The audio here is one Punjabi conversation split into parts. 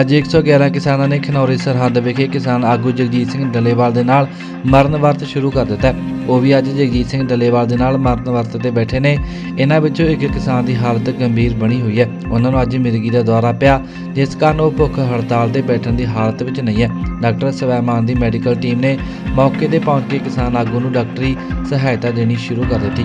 ਅੱਜ 111 ਕਿਸਾਨਾਂ ਨੇ ਖਨੌਰੀ ਸਰਹੱਦ ਵਿਖੇ ਕਿਸਾਨ ਆਗੂ ਜਗਜੀਤ ਸਿੰਘ ਡੱਲੇਵਾਲ ਦੇ ਨਾਲ ਮਰਨ ਵਰਤ ਸ਼ੁਰੂ ਕਰ ਦਿੱਤਾ। ਉਹ ਵੀ ਅੱਜ ਜਗਜੀਤ ਸਿੰਘ ਡੱਲੇਵਾਲ ਦੇ ਨਾਲ ਮਰਨ ਵਰਤ ਤੇ ਬੈਠੇ ਨੇ। ਇਹਨਾਂ ਵਿੱਚੋਂ ਇੱਕ ਕਿਸਾਨ ਦੀ ਹਾਲਤ ਗੰਭੀਰ ਬਣੀ ਹੋਈ ਹੈ। ਉਹਨਾਂ ਨੂੰ ਅੱਜ ਮਿਰਗੀ ਦਾ ਦੌਰਾ ਪਿਆ, ਜਿਸ ਕਾਰਨ ਉਹ ਭੁੱਖ ਹੜਤਾਲ ਤੇ ਬੈਠਣ ਦੀ ਹਾਲਤ ਵਿੱਚ ਨਹੀਂ ਹੈ। ਡਾਕਟਰ ਸਵੈਮਾਨ ਦੀ ਮੈਡੀਕਲ ਟੀਮ ਨੇ ਮੌਕੇ ਤੇ ਪਹੁੰਚ ਕੇ ਕਿਸਾਨ ਆਗੂ ਨੂੰ ਡਾਕਟਰੀ ਸਹਾਇਤਾ ਦੇਣੀ ਸ਼ੁਰੂ ਕਰ ਦਿੱਤੀ।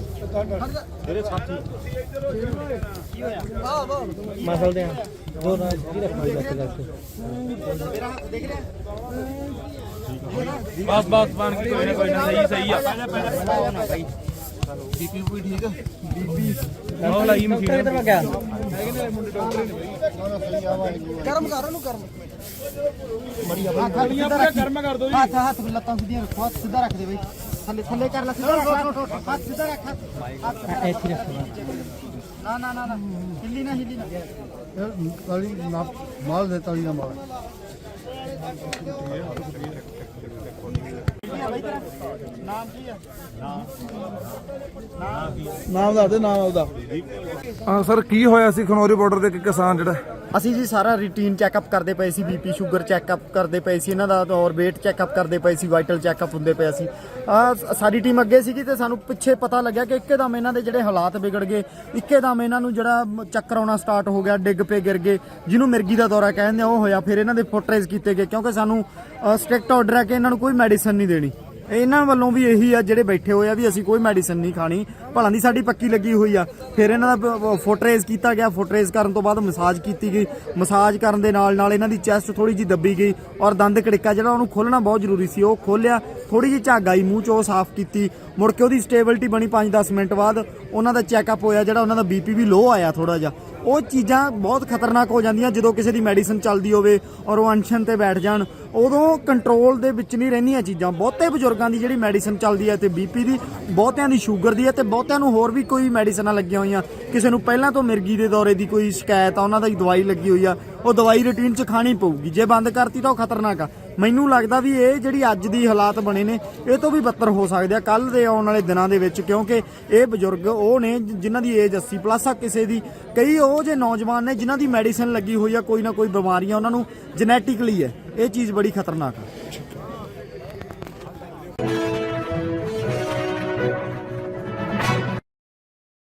ਤੇਰੇ ਸਾਥੀ। ਕੀ ਹੋਇਆ ਮਸਲ ਦੇ ਦੋ ਰਾਜ ਕੀ ਰੱਖੋ ਲੱਗ ਲੱਗ ਮੇਰਾ ਹੱਥ ਦੇਖ ਰਿਹਾ ਬਸ ਬਸ ਬਣ ਕੇ ਕੋਈ ਨਾ ਕੋਈ ਨਾ ਸਹੀ ਸਹੀ ਆ। ਉਹ ਲਾਈ ਮਸ਼ੀਨ। ਕਿੱਧਰ ਲੱਗਿਆ ਕਰਮ ਕਰ ਉਹਨੂੰ ਕਰਮ। ਮੜੀ ਆ ਹੱਥ ਕਰਮ ਕਰ ਦੋ ਹੱਥ ਹੱਥ ਲੱਤਾਂ ਸਿੱਧੀਆਂ ਰੱਖੋ ਹੱਥ ਸਿੱਧਾ ਰੱਖ ਦੇ ਬਈ। ਥੱਲੇ ਥੱਲੇ ਕਰ ਲੈ ਸਿੱਧਾ ਰੱਖ ਹੱਥ ਸਿੱਧਾ ਰੱਖ। ਹੱਥ ਇੱਥੇ ਰੱਖ ਨਾ ਨਾ ਨਾ ਨਾ। ਹਿੱਲੀ ਨਾ ਹਿੱਲੀ ਨਾ। ਤਾਲੀ ਨਾ ਮਾਲ ਦੇ ਤਾਲੀ ਨਾ ਮਾਲ ਨਾਮ ਕੀ ਆ ਨਾਮ ਦੱਸ ਦੇ ਨਾਮ ਉਹਦਾ ਹਾਂ ਸਰ ਕੀ ਹੋਇਆ ਸੀ ਖਨੌਰੀ ਬਾਰਡਰ ਦੇ ਇੱਕ ਕਿਸਾਨ ਜਿਹੜਾ? ਅਸੀਂ ਜੀ ਸਾਰਾ ਰੂਟੀਨ ਚੈੱਕਅਪ ਕਰਦੇ ਪਏ ਸੀ ਬੀਪੀ ਸ਼ੂਗਰ ਚੈੱਕਅਪ ਕਰਦੇ ਪਏ ਸੀ, ਇਹਨਾਂ ਦਾ ਔਰ weight ਚੈੱਕਅਪ ਕਰਦੇ ਪਏ ਸੀ ਵਾਈਟਲ ਚੈੱਕਅਪ ਹੁੰਦੇ ਪਏ ਸੀ। ਆ, ਸਾਡੀ ਟੀਮ ਅੱਗੇ ਸੀਗੀ ਤੇ ਸਾਨੂੰ ਪਿੱਛੇ ਪਤਾ ਲੱਗਿਆ ਕਿ ਇੱਕਦਮ ਇਹਨਾਂ ਦੇ ਜਿਹੜੇ ਹਾਲਾਤ ਵਿਗੜ ਗਏ। ਇੱਕਦਮ ਇਹਨਾਂ ਨੂੰ ਜਿਹੜਾ ਚੱਕਰ ਆਉਣਾ ਸਟਾਰਟ ਹੋ ਗਿਆ, ਡਿੱਗ ਪਏ, ਗਿਰ ਗਏ। ਜਿਹਨੂੰ ਮਿਰਗੀ ਦਾ ਦੌਰਾ ਕਹਿੰਦੇ ਆ, ਉਹ ਹੋਇਆ। ਫਿਰ ਇਹਨਾਂ ਦੇ ਫੁੱਟ ਕੀਤੇ ਗਏ ਕਿਉਂਕਿ ਸਾਨੂੰ ਸਟ੍ਰਿਕਟ ਆਰਡਰ ਹੈ ਕਿ ਇਹਨਾਂ ਨੂੰ ਕੋਈ ਮੈਡੀਸਨ ਨਹੀਂ ਦੇਣੀ। ਇਹਨਾਂ ਵੱਲੋਂ ਵੀ ਇਹੀ ਆ ਜਿਹੜੇ ਬੈਠੇ ਹੋਏ ਆ ਵੀ ਅਸੀਂ ਕੋਈ ਮੈਡੀਸਨ ਨਹੀਂ ਖਾਣੀ। ਭਲਾਂ ਦੀ ਸਾਡੀ ਪੱਕੀ ਲੱਗੀ ਹੋਈ ਆ। ਫਿਰ ਇਹਨਾਂ ਦਾ ਫੁੱਟ ਰੇਜ਼ ਕੀਤਾ ਗਿਆ। ਫੁੱਟ ਰੇਜ਼ ਕਰਨ ਤੋਂ ਬਾਅਦ ਮਸਾਜ ਕੀਤੀ ਗਈ। ਮਸਾਜ ਕਰਨ ਦੇ ਨਾਲ ਨਾਲ ਇਹਨਾਂ ਦੀ ਚੈਸਟ ਥੋੜੀ ਜੀ ਦੱਬੀ ਗਈ ਔਰ ਦੰਦ ਕੜਿੱਕਾ ਜਿਹੜਾ ਉਹਨੂੰ ਖੋਲਣਾ ਬਹੁਤ ਜ਼ਰੂਰੀ ਸੀ, ਉਹ ਖੋਲਿਆ ਥੋੜੀ ਜੀ ਝਾਗ ਆਈ, ਮੂੰਹ 'ਚੋਂ ਉਹ ਸਾਫ਼ ਕੀਤੀ। ਮੁੜ ਕੇ ਉਹਦੀ ਸਟੇਬਿਲਿਟੀ ਬਣੀ 5-10 ਮਿੰਟ ਬਾਅਦ। ਉਹਨਾਂ ਦਾ ਚੈੱਕਅਪ ਹੋਇਆ ਜਿਹੜਾ ਉਹਨਾਂ ਦਾ ਬੀਪੀ ਵੀ ਲੋ ਆਇਆ ਥੋੜਾ ਜਿਹਾ। ਉਹ ਚੀਜ਼ਾਂ ਬਹੁਤ ਖਤਰਨਾਕ ਹੋ ਜਾਂਦੀਆਂ ਜਦੋਂ ਕਿਸੇ ਦੀ ਮੈਡੀਸਨ ਚੱਲਦੀ ਹੋਵੇ ਔਰ ਉਹ ਅਨਸ਼ਨ ਤੇ ਬੈਠ ਜਾਣ। ਉਦੋਂ ਕੰਟਰੋਲ ਦੇ ਵਿੱਚ ਨਹੀਂ ਰਹਿੰਦੀਆਂ ਚੀਜ਼ਾਂ। ਬਹੁਤੇ ਬਜ਼ੁਰਗਾਂ ਦੀ ਜਿਹੜੀ ਮੈਡੀਸਨ ਚੱਲਦੀ ਹੈ ਤੇ ਬੀਪੀ ਦੀ, ਬਹੁਤਿਆਂ ਦੀ ਸ਼ੂਗਰ ਦੀ ਹੈ ਤੇ ਬਹੁਤਿਆਂ ਨੂੰ ਹੋਰ ਵੀ ਕੋਈ ਮੈਡੀਸਨਾਂ ਲੱਗੀਆਂ ਹੋਈਆਂ। ਕਿਸੇ ਨੂੰ ਪਹਿਲਾਂ ਤੋਂ ਮਿਰਗੀ ਦੇ ਦੌਰੇ ਦੀ ਕੋਈ ਸ਼ਿਕਾਇਤ ਆ, ਉਹਨਾਂ ਦਾ ਦਵਾਈ ਲੱਗੀ ਹੋਈ ਆ। ਉਹ ਦਵਾਈ ਰੂਟੀਨ 'ਚ ਖਾਣੀ ਪਊਗੀ। ਜੇ ਬੰਦ ਕਰਤੀ ਤਾਂ ਉਹ ਖਤਰਨਾਕ ਆ। ਮੈਨੂੰ ਲੱਗਦਾ ਵੀ ਇਹ ਜਿਹੜੀ ਅੱਜ ਦੀ ਹਾਲਾਤ ਬਣੇ ਨੇ, ਇਹ ਤੋਂ ਵੀ ਬੱਤਰ ਹੋ ਸਕਦੇ ਆ ਕੱਲ ਦੇ ਆਉਣ ਵਾਲੇ ਦਿਨਾਂ ਦੇ ਵਿੱਚ, ਕਿਉਂਕਿ ਇਹ ਬਜ਼ੁਰਗ, ਉਹ ਨੇ ਜਿਨ੍ਹਾਂ ਦੀ ਏਜ 80 ਪਲੱਸ ਆ, ਕਿਸੇ ਦੀ ਕਈ ਉਹ ਜੇ ਨੌਜਵਾਨ ਨੇ ਜਿਨ੍ਹਾਂ ਦੀ ਮੈਡੀਸਨ ਲੱਗੀ ਹੋਈ ਆ, ਕੋਈ ਨਾ ਕੋਈ ਬਿਮਾਰੀਆਂ ਉਹਨਾਂ ਨੂੰ ਜੈਨੇਟਿਕਲੀ ਹੈ। ਇਹ ਚੀਜ਼ ਬੜੀ ਖਤਰਨਾਕ ਆ।